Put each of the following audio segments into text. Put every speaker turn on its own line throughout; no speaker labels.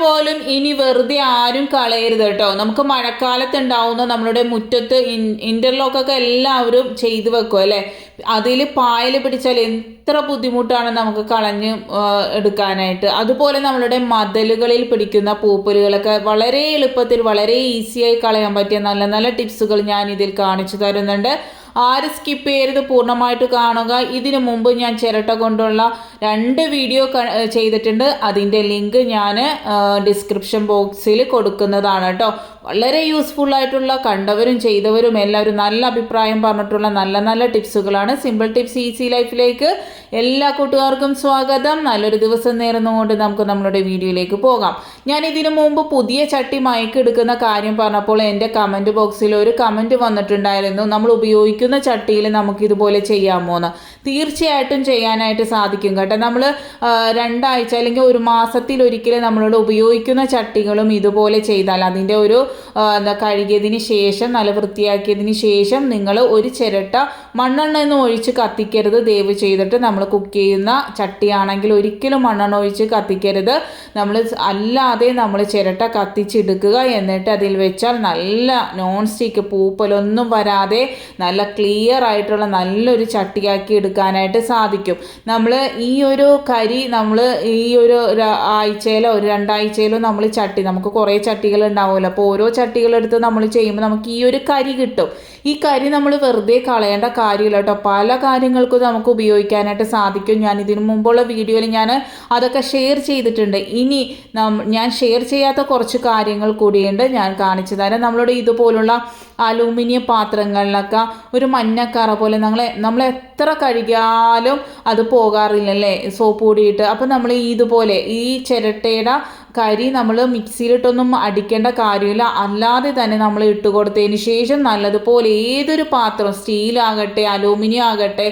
പോലും ഇനി വെറുതെ ആരും കളയരുത് കേട്ടോ. നമുക്ക് മഴക്കാലത്ത് ഉണ്ടാവുന്ന നമ്മളുടെ മുറ്റത്ത് ഇന്റർലോക്കൊക്കെ എല്ലാവരും ചെയ്തു വെക്കും അല്ലേ? അതിൽ പായൽ പിടിച്ചാൽ എത്ര ബുദ്ധിമുട്ടാണ് നമുക്ക് കളഞ്ഞ് എടുക്കാനായിട്ട്. അതുപോലെ നമ്മളുടെ മതലുകളിൽ പിടിക്കുന്ന പൂപ്പലുകളൊക്കെ വളരെ എളുപ്പത്തിൽ വളരെ ഈസിയായി കളയാൻ പറ്റിയ നല്ല നല്ല ടിപ്സുകൾ ഞാൻ ഇതിൽ കാണിച്ചു തരുന്നുണ്ട്. ആര് സ്കിപ്പ് ചെയ്യരുത് പൂർണമായിട്ട് കാണുക. ഇതിനു മുമ്പ് ഞാൻ ചിരട്ട കൊണ്ടുള്ള രണ്ട് വീഡിയോ ചെയ്തിട്ടുണ്ട്. അതിന്റെ ലിങ്ക് ഞാൻ ഡിസ്ക്രിപ്ഷൻ ബോക്സിൽ കൊടുക്കുന്നതാണ് കേട്ടോ വളരെ യൂസ്ഫുൾ ആയിട്ടുള്ള കണ്ടവരും ചെയ്തവരും എല്ലാവരും നല്ല അഭിപ്രായം പറഞ്ഞിട്ടുള്ള നല്ല നല്ല ടിപ്സുകളാണ് സിമ്പിൾ ടിപ്സ് ഈസി ലൈഫിലേക്ക് എല്ലാ കൂട്ടുകാർക്കും സ്വാഗതം. നല്ലൊരു ദിവസം നേർന്നുകൊണ്ട് നമുക്ക് നമ്മുടെ വീഡിയോയിലേക്ക് പോകാം. ഞാൻ ഇതിനു മുമ്പ് പുതിയ ചട്ടി മയക്ക് എടുക്കുന്ന കാര്യം പറഞ്ഞപ്പോൾ എന്റെ കമന്റ് ബോക്സിൽ ഒരു കമന്റ് വന്നിട്ടുണ്ടായിരുന്നു. നമ്മൾ ഉപയോഗിക്കുന്ന ചട്ടിയിൽ നമുക്ക് ഇതുപോലെ ചെയ്യാമോ എന്ന് തീർച്ചയായിട്ടും ചെയ്യാനായിട്ട് സാധിക്കും കേട്ടോ. നമ്മൾ രണ്ടാഴ്ച അല്ലെങ്കിൽ ഒരു മാസത്തിൽ ഒരിക്കൽ നമ്മളോട് ഉപയോഗിക്കുന്ന ചട്ടികളും ഇതുപോലെ ചെയ്താൽ അതിന്റെ ഒരു എന്താ കഴുകിയതിന് ശേഷം നല്ല വൃത്തിയാക്കിയതിന് ശേഷം നിങ്ങൾ ഒരു ചിരട്ട മണ്ണെണ്ണ ഒന്നും ഒഴിച്ച് കത്തിക്കരുത്. ദയവ് ചെയ്തിട്ട് നമ്മൾ കുക്ക് ചെയ്യുന്ന ചട്ടിയാണെങ്കിൽ ഒരിക്കലും മണ്ണെണ്ണ ഒഴിച്ച് കത്തിക്കരുത്. നമ്മൾ അല്ലാതെ നമ്മൾ ചിരട്ട കത്തിച്ചെടുക്കുക എന്നിട്ട് അതിൽ വെച്ചാൽ നല്ല നോൺ സ്റ്റിക്ക് പൂപ്പലൊന്നും വരാതെ നല്ല ക്ലിയർ ആയിട്ടുള്ള നല്ലൊരു ചട്ടിയാക്കി എടുക്കാനായിട്ട് സാധിക്കും. നമ്മൾ ഈ ഒരു കരി നമ്മൾ ഈ ഒരു ആഴ്ചയിലോ ഒരു രണ്ടാഴ്ചയിലോ നമ്മൾ ചട്ടി നമുക്ക് കുറേ ചട്ടികൾ ഉണ്ടാവുമല്ലോ. അപ്പോൾ ഓരോ ചട്ടികളെടുത്ത് നമ്മൾ ചെയ്യുമ്പോൾ നമുക്ക് ഈ ഒരു കരി കിട്ടും. ഈ കരി നമ്മൾ വെറുതെ കളയേണ്ട കാര്യമില്ല കേട്ടോ. പല കാര്യങ്ങൾക്കും നമുക്ക് ഉപയോഗിക്കാനായിട്ട് സാധിക്കും. ഞാൻ ഇതിനു മുമ്പുള്ള വീഡിയോയിൽ ഞാൻ അതൊക്കെ ഷെയർ ചെയ്തിട്ടുണ്ട്. ഇനി ഞാൻ ഷെയർ ചെയ്യാത്ത കുറച്ച് കാര്യങ്ങൾ കൂടിയുണ്ട് ഞാൻ കാണിച്ചു തരാം. നമ്മളുടെ ഇതുപോലുള്ള അലൂമിനിയം പാത്രങ്ങളിലൊക്കെ ഒരു മഞ്ഞക്കറ പോലെ നമ്മളെ നമ്മൾ എത്ര കഴുകിയാലും അത് പോകാറില്ലല്ലേ? സോപ്പ് കൂടിയിട്ട് അപ്പം നമ്മൾ ഇതുപോലെ ഈ ചിരട്ടയുടെ കരി നമ്മൾ മിക്സിയിലിട്ടൊന്നും അടിക്കേണ്ട കാര്യമില്ല. അല്ലാതെ തന്നെ നമ്മൾ ഇട്ട് കൊടുത്തതിന് ശേഷം നല്ലതുപോലെ ഏതൊരു പാത്രം സ്റ്റീലാകട്ടെ അലൂമിനിയം ആകട്ടെ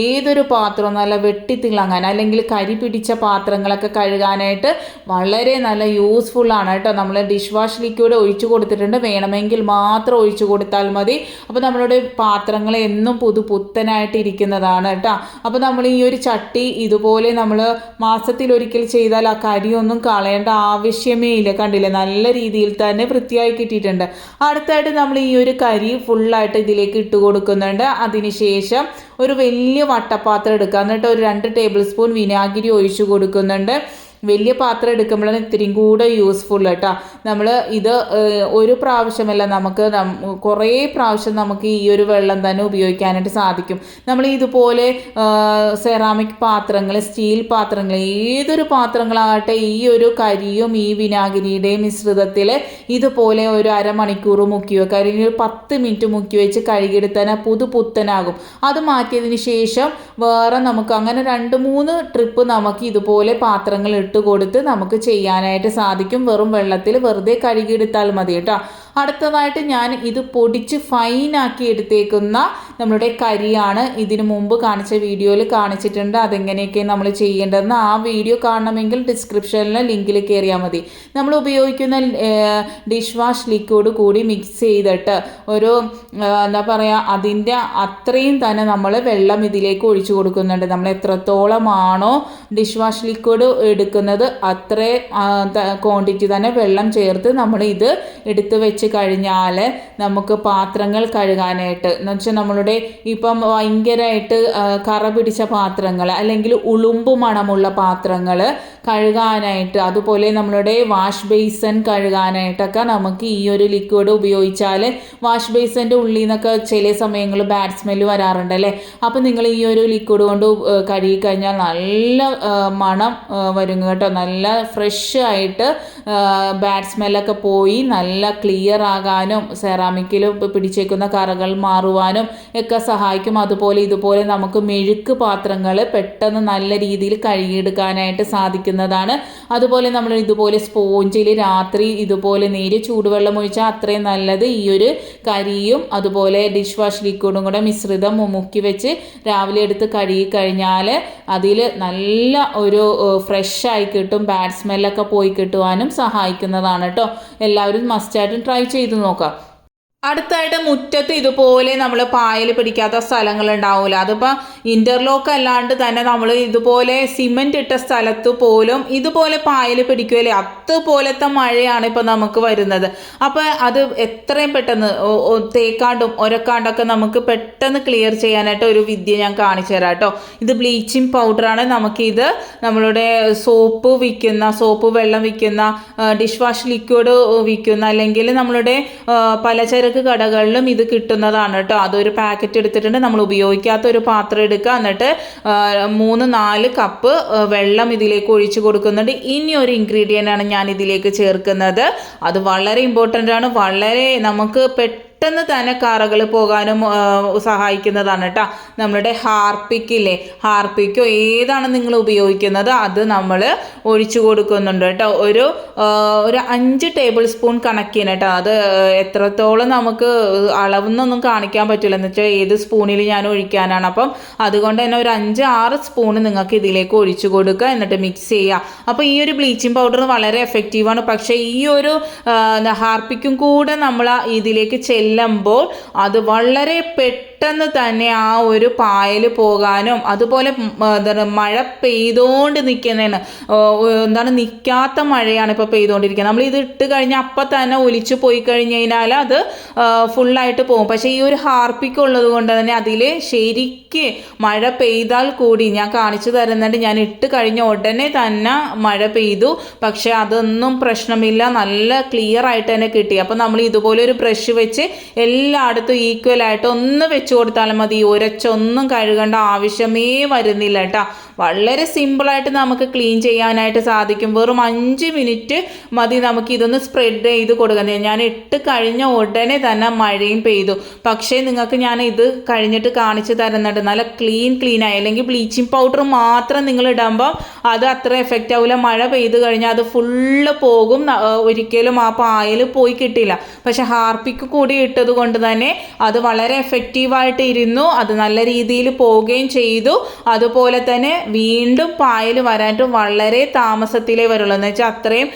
ഏതൊരു പാത്രം നല്ല വെട്ടിത്തിളങ്ങാൻ അല്ലെങ്കിൽ കരി പിടിച്ച പാത്രങ്ങളൊക്കെ കഴുകാനായിട്ട് വളരെ നല്ല യൂസ്ഫുൾ ആണ് കേട്ടോ. നമ്മൾ ഡിഷ് വാഷ് ലിക്വിഡ് ഒഴിച്ചു കൊടുത്തിട്ടുണ്ട്. വേണമെങ്കിൽ മാത്രം ഒഴിച്ചു കൊടുത്താൽ മതി. അപ്പോൾ നമ്മളുടെ പാത്രങ്ങൾ എന്നും പുതു പുത്തനായിട്ട് ഇരിക്കുന്നതാണ് കേട്ടോ. അപ്പോൾ നമ്മൾ ഈ ഒരു ചട്ടി ഇതുപോലെ നമ്മൾ മാസത്തിലൊരിക്കൽ ചെയ്താൽ ആ കരിയൊന്നും കളയേണ്ട ആവശ്യമേ ഇല്ല. കണ്ടില്ലേ? നല്ല രീതിയിൽ തന്നെ വൃത്തിയായി കിട്ടിയിട്ടുണ്ട്. അടുത്തായിട്ട് നമ്മൾ ഈ ഒരു കരി ഫുള്ളായിട്ട് ഇതിലേക്ക് ഇട്ട് കൊടുക്കുന്നുണ്ട്. അതിനുശേഷം ഒരു വലിയ വട്ടപ്പാത്രം എടുക്കുക. എന്നിട്ട് ഒരു രണ്ട് ടേബിൾ സ്പൂൺ വിനാഗിരി ഒഴിച്ചു കൊടുക്കുന്നുണ്ട്. വലിയ പാത്രം എടുക്കുമ്പോഴാണ് ഇത്തിരിയും കൂടെ യൂസ്ഫുൾ കേട്ടോ നമ്മൾ ഇത് ഒരു പ്രാവശ്യമല്ല നമുക്ക് കുറേ പ്രാവശ്യം നമുക്ക് ഈ ഒരു വെള്ളം തന്നെ ഉപയോഗിക്കാനായിട്ട് സാധിക്കും. നമ്മൾ ഇതുപോലെ സെറാമിക് പാത്രങ്ങൾ സ്റ്റീൽ പാത്രങ്ങൾ ഏതൊരു പാത്രങ്ങളാകട്ടെ ഈ ഒരു കരിയും ഈ വിനാഗിരിയുടെയും മിശ്രിതത്തിൽ ഇതുപോലെ ഒരു അരമണിക്കൂർ മുക്കി വെക്കുക. അല്ലെങ്കിൽ ഒരു പത്ത് മിനിറ്റ് മുക്കി വെച്ച് കഴുകിയെടുത്താൽ പുതു പുത്തനാകും. അത് മാറ്റിയതിന് ശേഷം വേറെ നമുക്ക് അങ്ങനെ രണ്ട് മൂന്ന് ട്രിപ്പ് നമുക്ക് ഇതുപോലെ പാത്രങ്ങൾ ഇട്ട് കൊടുത്ത് നമുക്ക് ചെയ്യാനായിട്ട് സാധിക്കും. വെറും വെള്ളത്തിൽ വെറുതെ കഴുകിയെടുത്താൽ മതി കേട്ടോ. അടുത്തതായിട്ട് ഞാൻ ഇത് പൊടിച്ച് ഫൈനാക്കി എടുത്തേക്കുന്ന നമ്മുടെ കരിയാണ്. ഇതിനു മുമ്പ് കാണിച്ച വീഡിയോയിൽ കാണിച്ചിട്ടുണ്ട്. അതെങ്ങനെയൊക്കെ നമ്മൾ ചെയ്യേണ്ടതെന്ന് ആ വീഡിയോ കാണണമെങ്കിൽ ഡിസ്ക്രിപ്ഷനിലെ ലിങ്കിൽ കയറിയാൽ മതി. നമ്മൾ ഉപയോഗിക്കുന്ന ഡിഷ് വാഷ് ലിക്വിഡ് കൂടി മിക്സ് ചെയ്തിട്ട് ഒരു എന്താ പറയുക അതിന്റെ അത്രയും തന്നെ നമ്മൾ വെള്ളം ഇതിലേക്ക് ഒഴിച്ചു കൊടുക്കുന്നുണ്ട്. നമ്മൾ എത്രത്തോളമാണോ ഡിഷ് വാഷ് ലിക്വിഡ് എടുക്കുന്നത് അത്രേ ക്വാണ്ടിറ്റി തന്നെ വെള്ളം ചേർത്ത് നമ്മൾ ഇത് എടുത്ത് വെച്ച് കഴിഞ്ഞാൽ നമുക്ക് പാത്രങ്ങൾ കഴുകാനായിട്ട് എന്ന് വെച്ചാൽ നമ്മളുടെ ഇപ്പം ഭയങ്കരമായിട്ട് കറ പിടിച്ച പാത്രങ്ങൾ അല്ലെങ്കിൽ ഉളുമ്പ് മണമുള്ള പാത്രങ്ങൾ കഴുകാനായിട്ട് അതുപോലെ നമ്മളുടെ വാഷ് ബേസൻ കഴുകാനായിട്ടൊക്കെ നമുക്ക് ഈ ഒരു ലിക്വിഡ് ഉപയോഗിച്ചാൽ വാഷ് ബേസിന്റെ ഉള്ളിൽ നിന്നൊക്കെ ചില സമയങ്ങളിൽ ബാഡ് സ്മെല്ല് വരാറുണ്ട് അല്ലേ? അപ്പോൾ നിങ്ങൾ ഈ ഒരു ലിക്വിഡ് കൊണ്ട് കഴുകി കഴിഞ്ഞാൽ നല്ല മണം വരും കേട്ടോ. നല്ല ഫ്രഷ് ആയിട്ട് ബാഡ് സ്മെല്ലൊക്കെ പോയി നല്ല ക്ലിയർ ആകാനും സെറാമിക്കിൽ പിടിച്ചേക്കുന്ന കറകൾ മാറുവാനും ഒക്കെ സഹായിക്കും. അതുപോലെ ഇതുപോലെ നമുക്ക് മെഴുക്ക് പാത്രങ്ങൾ പെട്ടെന്ന് നല്ല രീതിയിൽ കഴുകിയെടുക്കാനായിട്ട് സാധിക്കുന്നതാണ്. അതുപോലെ നമ്മൾ ഇതുപോലെ സ്പോഞ്ചിൽ രാത്രി ഇതുപോലെ നേര് ചൂടുവെള്ളം ഒഴിച്ചാൽ അത്രയും നല്ലത് ഈ ഒരു കരിയും അതുപോലെ ഡിഷ് വാഷ് ലിക്വിഡും കൂടെ മിശ്രിതം മുക്കി വെച്ച് രാവിലെ എടുത്ത് കഴുകി കഴിഞ്ഞാൽ അതിൽ നല്ല ഒരു ഫ്രഷ് ആയി കിട്ടും ബാഡ് സ്മെല്ലൊക്കെ പോയി കിട്ടുവാനും സഹായിക്കുന്നതാണ് കേട്ടോ എല്ലാവരും മസ്റ്റായിട്ടും ട്രൈ ചെയ്ത് നോക്കാം അടുത്തായിട്ട് മുറ്റത്ത് ഇതുപോലെ നമ്മൾ പായൽ പിടിക്കാത്ത സ്ഥലങ്ങൾ ഉണ്ടാവില്ല അതിപ്പോൾ ഇന്റർലോക്ക് അല്ലാണ്ട് തന്നെ നമ്മൾ ഇതുപോലെ സിമെന്റ് ഇട്ട സ്ഥലത്ത് പോലും ഇതുപോലെ പായൽ പിടിക്കുമല്ലേ അതുപോലത്തെ മഴയാണ് ഇപ്പോൾ നമുക്ക് വരുന്നത്. അപ്പോൾ അത് എത്രയും പെട്ടെന്ന് തേക്കാണ്ടും ഒരക്കാണ്ടൊക്കെ നമുക്ക് പെട്ടെന്ന് ക്ലിയർ ചെയ്യാനായിട്ട് ഒരു വിദ്യ ഞാൻ കാണിച്ചു തരാം കേട്ടോ. ഇത് ബ്ലീച്ചിങ് പൗഡറാണ് നമുക്കിത് നമ്മളുടെ സോപ്പ് വിൽക്കുന്ന സോപ്പ് വെള്ളം വിൽക്കുന്ന ഡിഷ് വാഷ് ലിക്വിഡ് വിൽക്കുന്ന അല്ലെങ്കിൽ നമ്മളുടെ ആ, കടകളിലും ഇത് കിട്ടുന്നതാണ് കേട്ടോ. അതൊരു പാക്കറ്റ് എടുത്തിട്ടുണ്ട്. നമ്മൾ ഉപയോഗിക്കാത്ത ഒരു പാത്രം എടുക്കുക. എന്നിട്ട് മൂന്ന് നാല് കപ്പ് വെള്ളം ഇതിലേക്ക് ഒഴിച്ചു കൊടുക്കുന്നുണ്ട്. ഇനി ഒരു ഇൻഗ്രീഡിയന്റ് ആണ് ഞാൻ ഇതിലേക്ക് ചേർക്കുന്നത്. അത് വളരെ ഇമ്പോർട്ടന്റ് ആണ്. വളരെ നമുക്ക് പെട്ടെന്ന് തന്നെ കറകൾ പോകാനും സഹായിക്കുന്നതാണ് കേട്ടോ നമ്മുടെ ഹാർപ്പിക്കില്ലേ ഹാർപ്പിക്കോ ഏതാണ് നിങ്ങൾ ഉപയോഗിക്കുന്നത്? അത് നമ്മൾ ഒഴിച്ചു കൊടുക്കുന്നുണ്ട് കേട്ടോ ഒരു ഒരു അഞ്ച് ടേബിൾ സ്പൂൺ കണക്കിന് കേട്ടോ അത് എത്രത്തോളം നമുക്ക് അളവെന്നൊന്നും കാണിക്കാൻ പറ്റില്ല. എന്ന് വെച്ചാൽ ഏത് സ്പൂണിൽ ഞാൻ ഒഴിക്കാനാണ്. അപ്പം അതുകൊണ്ട് തന്നെ ഒരു അഞ്ച് ആറ് സ്പൂൺ നിങ്ങൾക്ക് ഇതിലേക്ക് ഒഴിച്ചു കൊടുക്കുക. എന്നിട്ട് മിക്സ് ചെയ്യുക. അപ്പോൾ ഈ ഒരു ബ്ലീച്ചിങ് പൗഡർ വളരെ എഫക്റ്റീവാണ് പക്ഷേ ഈ ഒരു ഹാർപ്പിക്കും കൂടെ നമ്മൾ ഇതിലേക്ക് ചെല്ലുമ്പോൾ അത് വളരെ പെട്ടെന്ന് തന്നെ ആ ഒരു പായൽ പോകാനും അതുപോലെ എന്താണ് മഴ പെയ്തുകൊണ്ട് നിൽക്കുന്നതാണ് എന്താണ് നിൽക്കാത്ത മഴയാണ് ഇപ്പോൾ പെയ്തുകൊണ്ടിരിക്കുന്നത് നമ്മൾ ഇത് ഇട്ട് കഴിഞ്ഞാൽ അപ്പം തന്നെ ഒലിച്ചു പോയി കഴിഞ്ഞ് കഴിഞ്ഞാൽ അത് ഫുള്ളായിട്ട് പോകും. പക്ഷേ ഈ ഒരു ഹാർപ്പിക്ക് ഉള്ളത് കൊണ്ട് തന്നെ അതിൽ ശരിക്ക് മഴ പെയ്താൽ കൂടി ഞാൻ കാണിച്ചു തരുന്നുണ്ട് ഞാൻ ഇട്ട് കഴിഞ്ഞ ഉടനെ തന്നെ മഴ പെയ്തു. പക്ഷേ അതൊന്നും പ്രശ്നമില്ല നല്ല ക്ലിയർ ആയിട്ട് തന്നെ കിട്ടി. അപ്പോൾ നമ്മൾ ഇതുപോലെ ഒരു ബ്രഷ് വെച്ച് എല്ലായിടത്തും ഈക്വൽ ആയിട്ട് ഒന്ന് വെച്ച് കൊടുത്താലും മതി. ഒരച്ചൊന്നും കഴുകേണ്ട ആവശ്യമേ വരുന്നില്ല കേട്ടോ വളരെ സിമ്പിളായിട്ട് നമുക്ക് ക്ലീൻ ചെയ്യാനായിട്ട് സാധിക്കും. വെറും അഞ്ച് മിനിറ്റ് മതി നമുക്ക് ഇതൊന്ന് സ്പ്രെഡ് ചെയ്ത് കൊടുക്കുന്നത് ഞാൻ ഇട്ട് കഴിഞ്ഞ ഉടനെ തന്നെ മഴയും പെയ്തു. പക്ഷേ നിങ്ങൾക്ക് ഞാൻ ഇത് കഴിഞ്ഞിട്ട് കാണിച്ചു തരുന്നുണ്ട്. നല്ല ക്ലീൻ ക്ലീൻ ആയി. അല്ലെങ്കിൽ ബ്ലീച്ചിങ് പൗഡർ മാത്രം നിങ്ങൾ ഇടുമ്പോൾ അത് അത്ര എഫക്റ്റ് ആവില്ല മഴ പെയ്ത് കഴിഞ്ഞാൽ അത് ഫുള്ള് പോകും. ഒരിക്കലും ആ പായൽ പോയി കിട്ടില്ല. പക്ഷെ ഹാർപ്പിക്ക് കൂടി ഇട്ടത് കൊണ്ട് തന്നെ അത് വളരെ എഫക്റ്റീവായിട്ട് ഇരുന്നു. അത് നല്ല രീതിയിൽ പോവുകയും ചെയ്തു. അതുപോലെ തന്നെ വീണ്ടും പായൽ വരാനായിട്ട് വളരെ താമസത്തിലേ വരുള്ളൂ. എന്ന് വെച്ചാൽ അത്രയും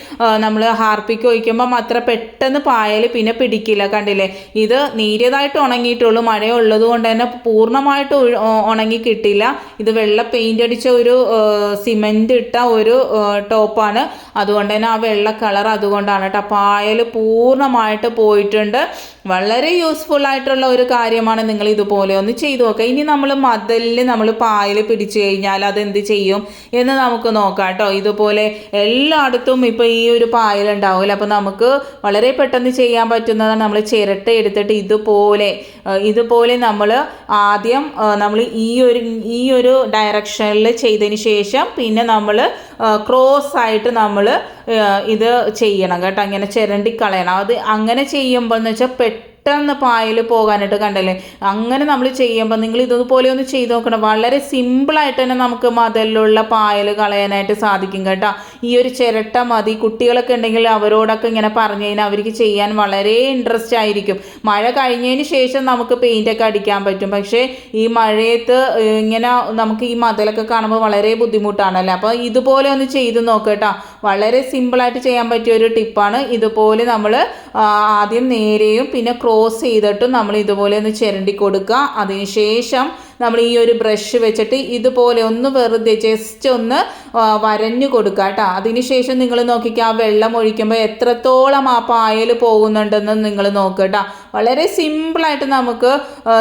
നമ്മൾ ഹാർപ്പിക്ക് ഒഴിക്കുമ്പം അത്ര പെട്ടെന്ന് പായൽ പിന്നെ പിടിക്കില്ല. കണ്ടില്ലേ? ഇത് നീരിയതായിട്ട് ഉണങ്ങിയിട്ടുള്ളൂ. മഴ ഉള്ളത് കൊണ്ട് തന്നെ പൂർണമായിട്ട് ഉണങ്ങി കിട്ടില്ല. ഇത് വെള്ള പെയിന്റ് അടിച്ച ഒരു സിമെന്റ് ഇട്ട ഒരു ടോപ്പാണ് അതുകൊണ്ട് തന്നെ ആ വെള്ള കളർ അതുകൊണ്ടാണ് കേട്ടോ. പായൽ പൂർണമായിട്ട് പോയിട്ടുണ്ട്. വളരെ യൂസ്ഫുൾ ആയിട്ടുള്ള ഒരു കാര്യമാണ് നിങ്ങൾ ഇതുപോലെ ഒന്ന് ചെയ്തു നോക്കുക ഇനി നമ്മൾ മതലിൽ നമ്മൾ പായൽ പിടിച്ചു കഴിഞ്ഞാൽ അതെന്ത് ചെയ്യും എന്ന് നമുക്ക് നോക്കാം കേട്ടോ. ഇതുപോലെ എല്ലായിടത്തും ഇപ്പോൾ ഈ ഒരു പായൽ ഉണ്ടാവില്ല അപ്പോൾ നമുക്ക് വളരെ പെട്ടെന്ന് ചെയ്യാൻ പറ്റുന്നതാണ് നമ്മൾ ചിരട്ട എടുത്തിട്ട് ഇതുപോലെ ഇതുപോലെ നമ്മൾ ആദ്യം നമ്മൾ ഈ ഒരു ഈ ഒരു ഡയറക്ഷനിൽ ചെയ്തതിന് ശേഷം പിന്നെ നമ്മൾ ക്രോസ് ആയിട്ട് നമ്മൾ ഇത് ചെയ്യണം കേട്ടോ. അങ്ങനെ ചിരണ്ടി കളയണം. അത് അങ്ങനെ ചെയ്യുമ്പോൾ എന്ന് വെച്ചാൽ പെട്ടെന്ന് പായൽ പോകാനായിട്ട് കണ്ടല്ലേ? അങ്ങനെ നമ്മൾ ചെയ്യുമ്പോൾ നിങ്ങൾ ഇതുപോലെ ഒന്ന് ചെയ്ത് നോക്കണം. വളരെ സിമ്പിളായിട്ട് തന്നെ നമുക്ക് മതിലുള്ള പായൽ കളയാനായിട്ട് സാധിക്കും കേട്ടോ. ഈ ഒരു ചിരട്ട മതി. കുട്ടികളൊക്കെ ഉണ്ടെങ്കിൽ അവരോടൊക്കെ ഇങ്ങനെ പറഞ്ഞു കഴിഞ്ഞാൽ അവർക്ക് ചെയ്യാൻ വളരെ ഇൻട്രസ്റ്റ് ആയിരിക്കും. മഴ കഴിഞ്ഞതിന് ശേഷം നമുക്ക് പെയിന്റൊക്കെ അടിക്കാൻ പറ്റും. പക്ഷേ ഈ മഴയത്ത് ഇങ്ങനെ നമുക്ക് ഈ മതിലൊക്കെ കാണുമ്പോൾ വളരെ ബുദ്ധിമുട്ടാണല്ലേ? അപ്പോൾ ഇതുപോലെ ഒന്ന് ചെയ്ത് നോക്കട്ടോ വളരെ സിമ്പിളായിട്ട് ചെയ്യാൻ പറ്റിയ ഒരു ടിപ്പാണ് ഇതുപോലെ നമ്മൾ ആദ്യം നേരെയും പിന്നെ ക്രോസ് ചെയ്തിട്ടും നമ്മൾ ഇതുപോലെ ഒന്ന് ചിരണ്ടി കൊടുക്കുക. അതിനുശേഷം നമ്മൾ ഈ ഒരു ബ്രഷ് വെച്ചിട്ട് ഇതുപോലെ ഒന്ന് വെറുതെ ജസ്റ്റ് ഒന്ന് വരഞ്ഞു കൊടുക്കുക കേട്ടോ. അതിനുശേഷം നിങ്ങൾ നോക്കിക്കുക ആ വെള്ളം ഒഴിക്കുമ്പോൾ എത്രത്തോളം ആ പായൽ പോകുന്നുണ്ടെന്ന് നിങ്ങൾ നോക്കുക കേട്ടോ. വളരെ സിമ്പിളായിട്ട് നമുക്ക്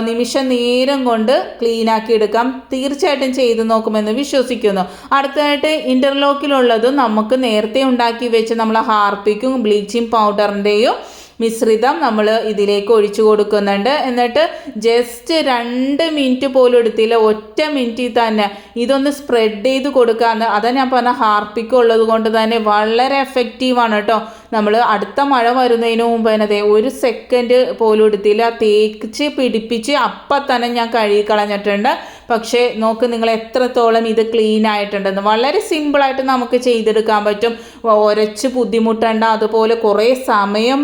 നിമിഷ നേരം കൊണ്ട് ക്ലീൻ ആക്കി എടുക്കാം. തീർച്ചയായിട്ടും ചെയ്ത് നോക്കുമെന്ന് വിശ്വസിക്കുന്നു. അടുത്തതായിട്ട് ഇന്റർലോക്കിലുള്ളതും നമുക്ക് നേരത്തെ ഉണ്ടാക്കി വെച്ച് നമ്മൾ ഹാർപ്പിക്കും ബ്ലീച്ചിങ് പൗഡറിന്റെയും മിശ്രിതം നമ്മൾ ഇതിലേക്ക് ഒഴിച്ചു കൊടുക്കുന്നുണ്ട്. എന്നിട്ട് ജസ്റ്റ് രണ്ട് മിനിറ്റ് പോലും എടുത്തില്ല. ഒറ്റ മിനിറ്റിൽ തന്നെ ഇതൊന്ന് സ്പ്രെഡ് ചെയ്ത് കൊടുക്കാമെന്ന് അതാ ഞാൻ പറഞ്ഞ ഹാർപ്പിക്കുള്ളത് കൊണ്ട് തന്നെ വളരെ എഫക്റ്റീവാണ് കേട്ടോ നമ്മൾ അടുത്ത മഴ വരുന്നതിന് മുമ്പ് തന്നെ ഒരു സെക്കൻഡ് പോലും എടുത്തില്ല. തേച്ച് പിടിപ്പിച്ച് അപ്പം തന്നെ ഞാൻ കഴുകി കളഞ്ഞിട്ടുണ്ട്. പക്ഷേ നോക്ക് നിങ്ങൾ എത്രത്തോളം ഇത് ക്ലീൻ ആയിട്ടുണ്ടെന്ന്. വളരെ സിമ്പിളായിട്ട് നമുക്ക് ചെയ്തെടുക്കാൻ പറ്റും. ഒരച്ച് ബുദ്ധിമുട്ടേണ്ട. അതുപോലെ കുറേ സമയം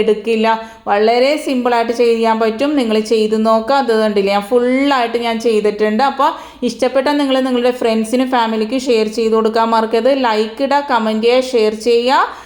എടുക്കില്ല. വളരെ സിമ്പിളായിട്ട് ചെയ്യാൻ പറ്റും. നിങ്ങൾ ചെയ്ത് നോക്കുക അത് കണ്ടില്ല? ഞാൻ ഫുള്ളായിട്ട് ഞാൻ ചെയ്തിട്ടുണ്ട്. അപ്പോൾ ഇഷ്ടപ്പെട്ട നിങ്ങൾ നിങ്ങളുടെ ഫ്രണ്ട്സിനും ഫാമിലിക്കും ഷെയർ ചെയ്ത് കൊടുക്കാൻ മറക്കരുത്. ലൈക്ക് ഇടുക കമന്റ് ചെയ്യുക ഷെയർ ചെയ്യുക